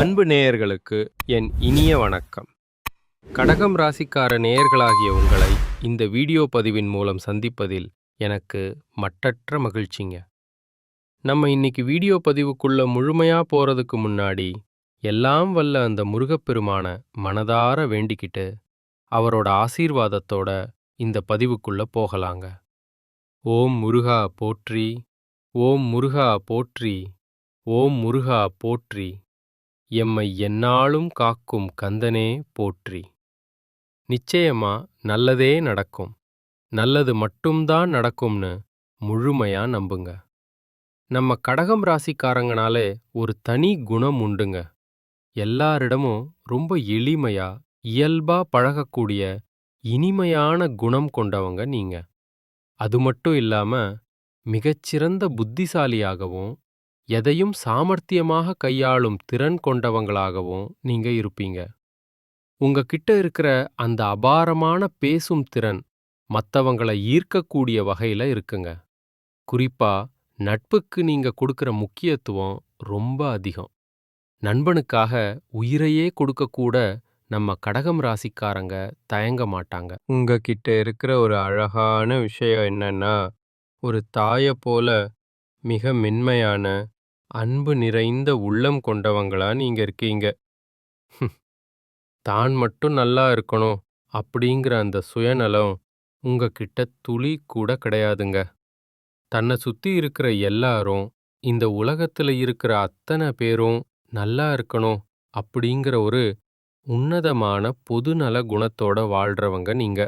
அன்பு நேயர்களுக்கு என் இனிய வணக்கம். கடகம் ராசிக்கார நேயர்களாகிய உங்களை இந்த வீடியோ பதிவின் மூலம் சந்திப்பதில் எனக்கு மட்டற்ற மகிழ்ச்சிங்க. நம்ம இன்னைக்கு வீடியோ பதிவுக்குள்ள முழுமையா போறதுக்கு முன்னாடி எல்லாம் வல்ல அந்த முருகப்பெருமான மனதார வேண்டிக்கிட்டு அவரோட ஆசீர்வாதத்தோட இந்த பதிவுக்குள்ள போகலாங்க. ஓம் முருகா போற்றி ஓம் முருகா போற்றி ஓம் முருகா போற்றி. எம்மை எந்நாளும் காக்கும் கந்தனே போற்றி. நிச்சயமா நல்லதே நடக்கும். நல்லது மட்டும்தான் நடக்கும்னு முழுமையா நம்புங்க. நம்ம கடகம் ராசிக்காரங்கனாலே ஒரு தனி குணம் உண்டுங்க. எல்லாரிடமும் ரொம்ப எளிமையா இயல்பா பழகக்கூடிய இனிமையான குணம் கொண்டவங்க நீங்க. அது மட்டும் இல்லாம மிகச்சிறந்த புத்திசாலியாகவும் எதையும் சாமர்த்தியமாக கையாளும் திறன் கொண்டவங்களாகவும் நீங்க இருப்பீங்க. உங்ககிட்ட இருக்கிற அந்த அபாரமான பேசும் திறன் மத்தவங்கள ஈர்க்கக்கூடிய வகையில இருக்குங்க. குறிப்பா நட்புக்கு நீங்க கொடுக்கிற முக்கியத்துவம் ரொம்ப அதிகம். நண்பனுக்காக உயிரையே கொடுக்கக்கூட நம்ம கடகம் ராசிக்காரங்க தயங்க மாட்டாங்க. உங்ககிட்ட இருக்கிற ஒரு அழகான விஷயம் என்னன்னா ஒரு தாயை போல மிக மென்மையான அன்பு நிறைந்த உள்ளம் கொண்டவங்களா நீங்க இருக்கீங்க. ஹும். தான் மட்டும் நல்லா இருக்கணும் அப்படிங்கிற அந்த சுயநலம் உங்ககிட்ட துளி கூட கிடையாதுங்க. தன்னை சுத்தி இருக்கிற எல்லாரும் இந்த உலகத்துல இருக்கிற அத்தனை பேரும் நல்லா இருக்கணும் அப்படிங்கிற ஒரு உன்னதமான பொதுநல குணத்தோட வாழ்றவங்க நீங்க.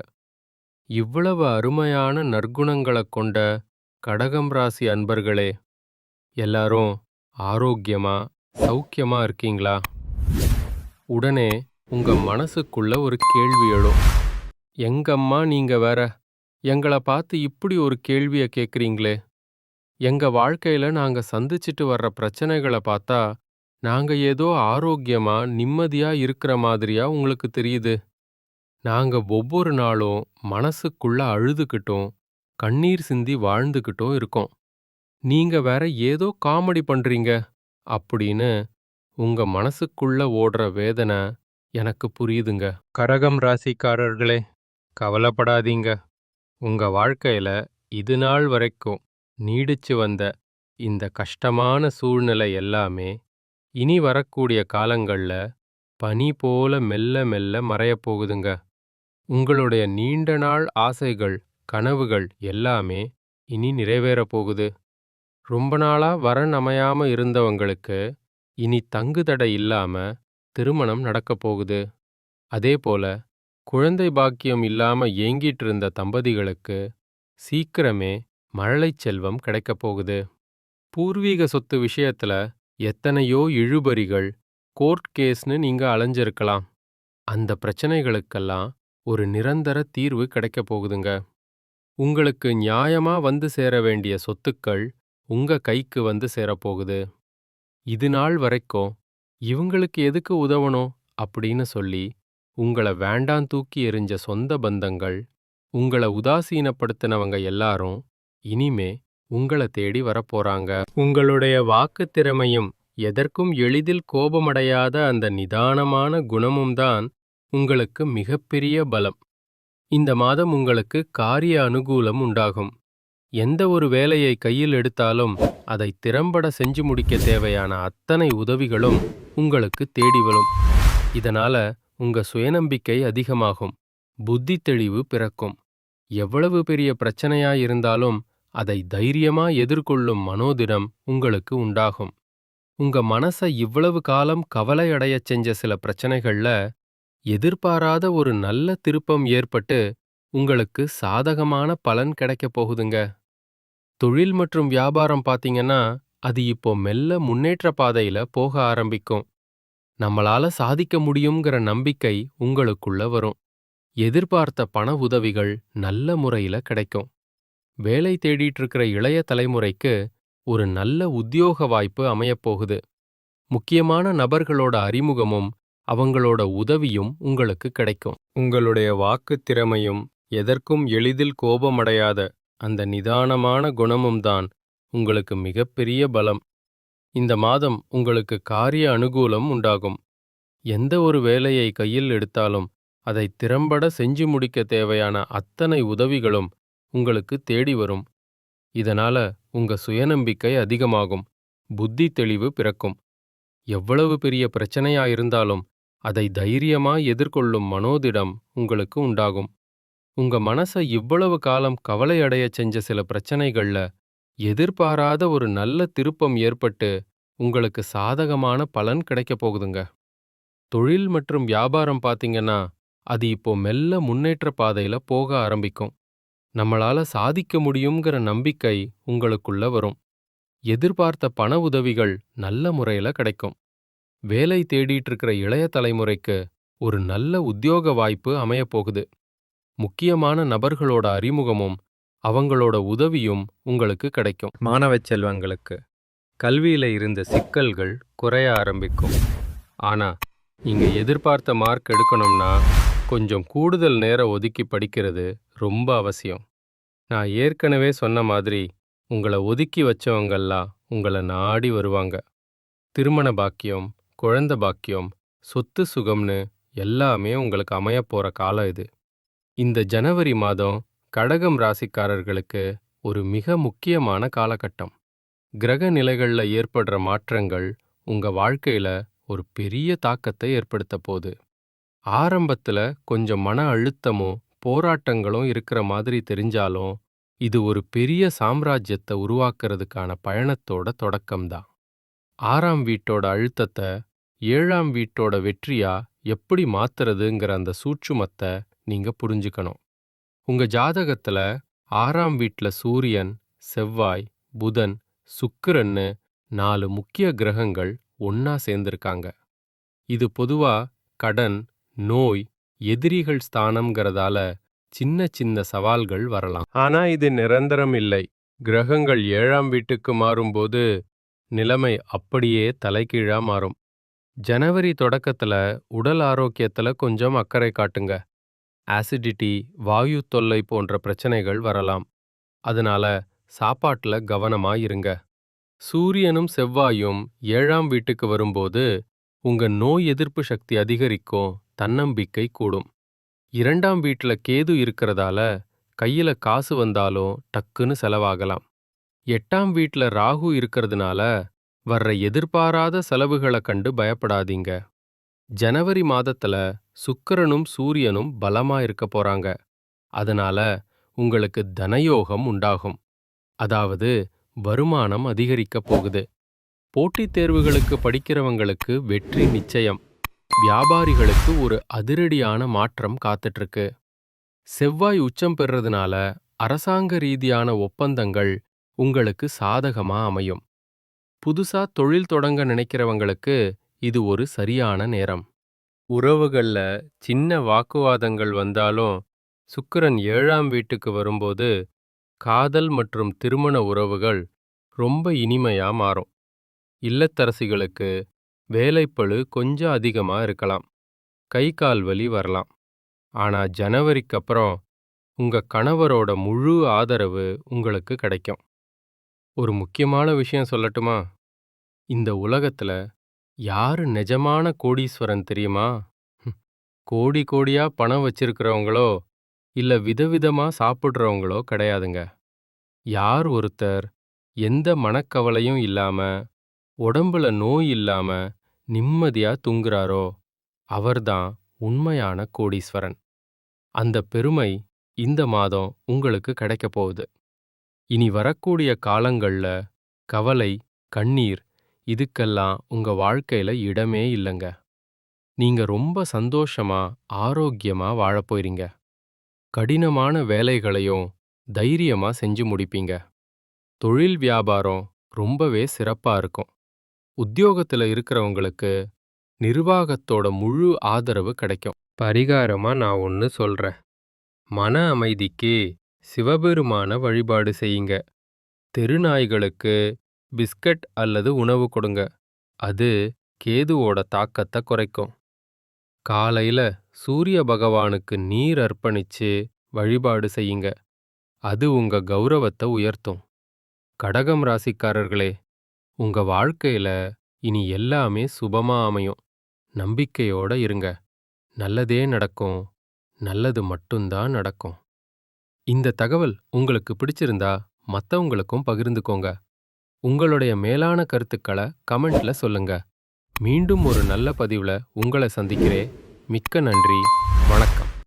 இவ்வளவு அருமையான நற்குணங்களை கொண்ட கடகம் ராசி அன்பர்களே எல்லாரும் ஆரோக்கியமா சௌக்கியமா இருக்கீங்களா? உடனே உங்க மனசுக்குள்ள ஒரு கேள்வி எழும். எங்கம்மா நீங்க வேற? எங்களை பார்த்து இப்படி ஒரு கேள்விய கேக்குறீங்களே? எங்க வாழ்க்கையில நாங்க சந்திச்சிட்டு வர்ற பிரச்சனைகளை பார்த்தா நாங்க ஏதோ ஆரோக்கியமா நிம்மதியா இருக்கிற மாதிரியா உங்களுக்கு தெரியுது. நாங்க ஒவ்வொரு நாளும் மனசுக்குள்ள அழுதுகிட்டும் கண்ணீர் சிந்தி வாழ்ந்துகிட்டும் இருக்கோம். நீங்க வேற ஏதோ காமெடி பண்றீங்க அப்படின்னு உங்க மனசுக்குள்ள ஓடுற வேதனை எனக்கு புரியுதுங்க. கரகம் ராசிக்காரர்களே கவலைப்படாதீங்க. உங்க வாழ்க்கையில இது நாள் வரைக்கும் நீடிச்சு வந்த இந்த கஷ்டமான சூழ்நிலை எல்லாமே இனி வரக்கூடிய காலங்கள்ல பனி போல மெல்ல மெல்ல மறையப் போகுதுங்க. உங்களுடைய நீண்ட நாள் ஆசைகள் கனவுகள் எல்லாமே இனி நிறைவேறப் போகுது. ரொம்ப நாளா வரன் அமையாம இருந்தவங்களுக்கு இனி தங்குதடை இல்லாம திருமணம் நடக்கப் போகுது. அதே போல குழந்தை பாக்கியம் இல்லாம ஏங்கிட்டு இருந்த தம்பதிகளுக்கு சீக்கிரமே மழலைச் செல்வம் கிடைக்கப் போகுது. பூர்வீக சொத்து விஷயத்துல எத்தனையோ இழுபறிகள் கோர்ட் கேஸ்னு நீங்க அலைஞ்சிருக்கலாம். அந்த பிரச்சனைகளுக்கெல்லாம் ஒரு நிரந்தர தீர்வு கிடைக்கப் போகுதுங்க. உங்களுக்கு நியாயமா வந்து சேர வேண்டிய சொத்துக்கள் உங்க கைக்கு வந்து சேரப்போகுது. இது நாள் வரைக்கும் இவங்களுக்கு எதுக்கு உதவணும்? அப்படின்னு சொல்லி உங்கள வேண்டாம் தூக்கி எறிஞ்ச சொந்த பந்தங்கள் உங்கள உதாசீனப்படுத்தினவங்க எல்லாரும் இனிமே உங்கள தேடி வரப்போறாங்க. உங்களுடைய வாக்கு திறமையும் எதற்கும் எளிதில் கோபமடையாத அந்த நிதானமான குணமும் தான் உங்களுக்கு மிகப்பெரிய பலம். இந்த மாதம் உங்களுக்கு காரிய அனுகூலம் உண்டாகும். எந்த ஒரு வேலையை கையில் எடுத்தாலும் அதை திறம்பட செஞ்சு முடிக்க தேவையான அத்தனை உதவிகளும் உங்களுக்கு தேடி வரும். இதனால உங்க சுயநம்பிக்கை அதிகமாகும். புத்தி தெளிவு பிறக்கும். எவ்வளவு பெரிய பிரச்சனையா இருந்தாலும் அதை தைரியமா எதிர்கொள்ளும் மனோதிடம் உங்களுக்கு உண்டாகும். உங்க மனச இவ்வளவு காலம் கவலையடையச் செஞ்ச சில பிரச்சனைகள்ல எதிர்பாராத ஒரு நல்ல திருப்பம் ஏற்பட்டு உங்களுக்கு சாதகமான பலன் கிடைக்கப் போகுதுங்க. தொழில் மற்றும் வியாபாரம் பாத்தீங்கன்னா அது இப்போ மெல்ல முன்னேற்ற பாதையில போக ஆரம்பிக்கும். நம்மளால சாதிக்க முடியுங்கிற நம்பிக்கை உங்களுக்குள்ள வரும். எதிர்பார்த்த பண உதவிகள் நல்ல முறையில கிடைக்கும். வேலை தேடிட்டு இருக்கிற இளைய தலைமுறைக்கு ஒரு நல்ல உத்தியோக வாய்ப்பு அமையப்போகுது முக்கியமான நபர்களோட அறிமுகமும் அவங்களோட உதவியும் உங்களுக்கு கிடைக்கும். உங்களுடைய வாக்குத் திறமையும் எதற்கும் எளிதில் கோபமடையாத அந்த நிதானமான குணமும்தான் உங்களுக்கு மிகப்பெரிய பலம். இந்த மாதம் உங்களுக்கு காரிய அனுகூலம் உண்டாகும். எந்த ஒரு வேலையை கையில் எடுத்தாலும் அதை திறம்பட செஞ்சு முடிக்க தேவையான அத்தனை உதவிகளும் உங்களுக்கு தேடி வரும். இதனால உங்க சுயநம்பிக்கை அதிகமாகும். புத்தி தெளிவு பிறக்கும். எவ்வளவு பெரிய பிரச்சனையாயிருந்தாலும் அதை தைரியமா எதிர்கொள்ளும் மனோதிடம் உங்களுக்கு உண்டாகும். உங்க மனச இவ்வளவு காலம் கவலையடைய செஞ்ச சில பிரச்சனைகள்ல எதிர்பாராத ஒரு நல்ல திருப்பம் ஏற்பட்டு உங்களுக்கு சாதகமான பலன் கிடைக்கப் போகுதுங்க. தொழில் மற்றும் வியாபாரம் பாத்தீங்கன்னா அது இப்போ மெல்ல முன்னேற்ற பாதையில போக ஆரம்பிக்கும். நம்மளால சாதிக்க முடியுங்கிற நம்பிக்கை உங்களுக்குள்ள வரும். எதிர்பார்த்த பண உதவிகள் நல்ல முறையில கிடைக்கும். வேலை தேடிட்டு இருக்கிற இளைய தலைமுறைக்கு ஒரு நல்ல உத்தியோக வாய்ப்பு அமையப் போகுது. முக்கியமான நபர்களோட அறிமுகமும் அவங்களோட உதவியும் உங்களுக்கு கிடைக்கும். மாணவ செல்வங்களுக்கு கல்வியில இருந்த சிக்கல்கள் குறைய ஆரம்பிக்கும். ஆனா நீங்க எதிர்பார்த்த மார்க் எடுக்கணும்னா கொஞ்சம் கூடுதல் நேரம் ஒதுக்கி படிக்கிறது ரொம்ப அவசியம். நான் ஏற்கனவே சொன்ன மாதிரி உங்களை ஒதுக்கி வச்சவங்கெல்லாம் உங்களை நாடி வருவாங்க. திருமண பாக்கியம் குழந்த பாக்கியம் சொத்து சுகம்னு எல்லாமே உங்களுக்கு அமையப்போற காலம் இது. இந்த ஜனவரி மாதம் கடகம் ராசிக்காரர்களுக்கு ஒரு மிக முக்கியமான காலகட்டம். கிரக நிலைகள்ல ஏற்படுற மாற்றங்கள் உங்க வாழ்க்கையில ஒரு பெரிய தாக்கத்தை ஏற்படுத்த போகுது. ஆரம்பத்துல கொஞ்சம் மன அழுத்தமும் போராட்டங்களும் இருக்கிற மாதிரி தெரிஞ்சாலும் இது ஒரு பெரிய சாம்ராஜ்யத்தை உருவாக்குறதுக்கான பயணத்தோட தொடக்கம்தான் ஆறாம் வீட்டோட அழுத்தத்தை ஏழாம் வீட்டோட வெற்றியா எப்படி மாத்துறதுங்கிற அந்த சூட்சுமத்தை நீங்க புரிஞ்சுக்கணும். உங்க ஜாதகத்துல ஆறாம் வீட்ல சூரியன் செவ்வாய் புதன் சுக்கிரன்னு நாலு முக்கிய கிரகங்கள் ஒன்னா சேர்ந்திருக்காங்க. இது பொதுவா கடன் நோய் எதிரிகள் ஸ்தானம்ங்கிறதால சின்ன சின்ன சவால்கள் வரலாம். ஆனா இது நிரந்தரம் இல்லை. கிரகங்கள் ஏழாம் வீட்டுக்கு மாறும்போது நிலைமை அப்படியே தலைகீழா மாறும். ஜனவரி தொடக்கத்துல உடல் ஆரோக்கியத்துல கொஞ்சம் அக்கறை காட்டுங்க. ஆசிடிட்டி வாயு தொல்லை போன்ற பிரச்சனைகள் வரலாம். அதனால சாப்பாட்டுல கவனமா இருங்க. சூரியனும் செவ்வாயும் ஏழாம் வீட்டுக்கு வரும்போது உங்க நோய் எதிர்ப்பு சக்தி அதிகரிக்கும் தன்னம்பிக்கை கூடும். இரண்டாம் வீட்ல கேது இருக்கிறதால கையில காசு வந்தாலும் டக்குன்னு செலவாகலாம். எட்டாம் வீட்ல ராகு இருக்கிறதுனால வர்ற எதிர்பாராத செலவுகளை கண்டு பயப்படாதீங்க. ஜனவரி மாதத்துல சுக்கிரனும் சூரியனும் பலமா இருக்க போறாங்க. அதனால உங்களுக்கு தனயோகம் உண்டாகும். அதாவது வருமானம் அதிகரிக்கப் போகுது. போட்டித் தேர்வுகளுக்கு படிக்கிறவங்களுக்கு வெற்றி நிச்சயம். வியாபாரிகளுக்கு ஒரு அதிரடியான மாற்றம் காத்துட்டு இருக்கு செவ்வாய் உச்சம் பெறதுனால அரசாங்க ரீதியான ஒப்பந்தங்கள் உங்களுக்கு சாதகமா அமையும். புதுசா தொழில் தொடங்க நினைக்கிறவங்களுக்கு இது ஒரு சரியான நேரம். உறவுகள்ல சின்ன வாக்குவாதங்கள் வந்தாலும் சுக்கிரன் ஏழாம் வீட்டுக்கு வரும்போது காதல் மற்றும் திருமண உறவுகள் ரொம்ப இனிமையா மாறும். இல்லத்தரசிகளுக்கு வேலைப்பளு கொஞ்சம் அதிகமா இருக்கலாம். கை கால் வலி வரலாம். ஆனா ஜனவரிக்கு அப்புறம் உங்க கணவரோட முழு ஆதரவு உங்களுக்கு கிடைக்கும். ஒரு முக்கியமான விஷயம் சொல்லட்டுமா? இந்த உலகத்துல யாரு நிஜமான கோடீஸ்வரன் தெரியுமா? ஹம், கோடி கோடியா பணம் வச்சிருக்கிறவங்களோ இல்ல விதவிதமா சாப்பிடுறவங்களோ கிடையாதுங்க. யார் ஒருத்தர் எந்த மனக்கவலையும் இல்லாம உடம்புல நோய் இல்லாம நிம்மதியா தூங்குறாரோ அவர்தான் உண்மையான கோடீஸ்வரன். அந்த பெருமை இந்த மாதம் உங்களுக்கு கிடைக்கப் போகுது. இனி வரக்கூடிய காலங்கள்ல கவலை கண்ணீர் இதுக்கெல்லாம் உங்க வாழ்க்கையில இடமே இல்லைங்க. நீங்க ரொம்ப சந்தோஷமா ஆரோக்கியமா வாழப் போறீங்க. கடினமான வேலைகளையும் தைரியமா செஞ்சு முடிப்பீங்க. தொழில் வியாபாரம் ரொம்பவே சிறப்பா இருக்கும். உத்தியோகத்துல இருக்கிறவங்களுக்கு நிர்வாகத்தோட முழு ஆதரவு கிடைக்கும். பரிகாரமா நான் ஒன்று சொல்றேன். மன அமைதிக்கு சிவபெருமான வழிபாடு செய்யுங்க. தெருநாய்களுக்கு பிஸ்கட் அல்லது உணவு கொடுங்க அது கேதுவோட தாக்கத்தை குறைக்கும் காலையில சூரிய பகவானுக்கு நீர் அர்ப்பணிச்சு வழிபாடு செய்யுங்க அது உங்க கௌரவத்தை உயர்த்தும் கடகம் ராசிக்காரர்களே உங்க வாழ்க்கையில இனி எல்லாமே சுபமா அமையும். நம்பிக்கையோட இருங்க. நல்லதே நடக்கும். நல்லது மட்டும்தான் நடக்கும். இந்த தகவல் உங்களுக்கு பிடிச்சிருந்தா மத்தவங்களுக்கும் பகிர்ந்துக்கோங்க. உங்களுடைய மேலான கருத்துக்களை கமெண்ட்ல சொல்லுங்க. மீண்டும் ஒரு நல்ல பதிவுல உங்களை சந்திக்கிறேன். மிக்க நன்றி. வணக்கம்.